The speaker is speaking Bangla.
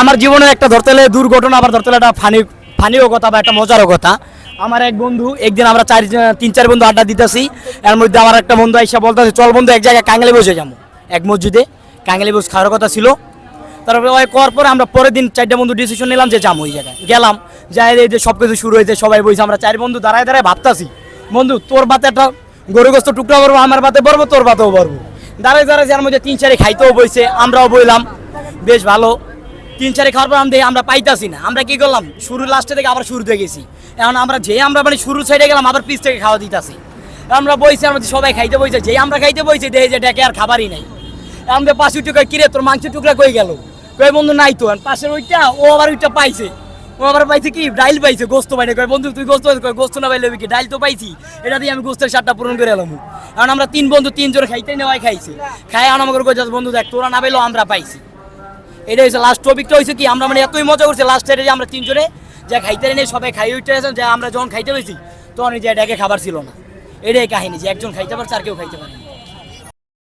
আমার জীবনে একটা ধরতে হলে দুর্ঘটনা, আবার ধরতে হলে একটা ফানি, ফানিও কথা বা একটা মজারও কথা। আমার এক বন্ধু, একদিন আমরা চার, তিন, চার বন্ধু আড্ডা দিতেছি। এর মধ্যে আমার একটা বন্ধু এসে বলতেছে, চল বন্ধু, এক জায়গায় কাঙ্গালি বসে যাব। এক মসজিদে কাঙ্গালি বস খাওয়ার কথা ছিল। তারপরে ওই করার পরে আমরা পরের দিন চারটা বন্ধু ডিসিশন নিলাম যে যাব ওই জায়গায়। গেলাম, যাই এই যে সব কিছু শুরু হয়েছে, সবাই বইছে, আমরা চার বন্ধু দাঁড়ায় দাঁড়ায় ভাবতাছি, বন্ধু, তোর বাতে একটা গরুগ্রস্ত টুকরা পড়ব আমার বাতে পড়ব তোর বাতেও পড়ব দাঁড়ায় দাঁড়ায় যার মধ্যে তিন, চারে খাইতেও বইছে, আমরাও বইলাম। বেশ ভালো। তিন চারে খাওয়ার পর আমরা আমরা পাইতাছি না। আমরা কি করলাম? শুরু লাস্টে থেকে আবার শুরুতে গেছি। এখন আমরা যে আমরা মানে শুরু সাইডে গেলাম, আবার পিস থেকে খাওয়া দিতাছি। আমরা বইছি, আমরা সবাই খাইতে বইছে যে আমরা খাইতে বইছি দেখে যে ডেকে আর খাবারই নাই। আমাদের পাশে টুকরা কিরে, তোর মাংসের টুকরা কই গেল? কই বন্ধু, নাই তো। পাশের ওইটা, ও আবার ওইটা পাইছে। ও আবার পাইছে কি? ডাইল পাইছে, গোস্ত পাইনি কয় বন্ধু, তুই গোস্ত কই গোস্ত না পাইলে কি? ডাইল তো পাইছি। এটা দিয়ে আমি গোস্তের সাতটা পূরণ করে এলাম। কারণ আমরা তিন বন্ধু, তিনজন খাইতে নেওয়াই খাইছি। খাই আমাকে বন্ধু, দেখ, তোরা না পাইলেও আমরা পাইছি। এটা হচ্ছে লাস্ট টপিকটা হয়েছে কি, আমরা মানে এতই মজা করছি লাস্ট যে আমরা তিনজনে যে খাইতে নেই সবাই খাই উঠতে আসেন, যে আমরা যখন খাইতে পেয়েছি তখন যে এটাকে খাবার ছিল না। এটাই কাহিনী, যে একজন খাইতে পারছে আর কেউ খাইতে পারেনি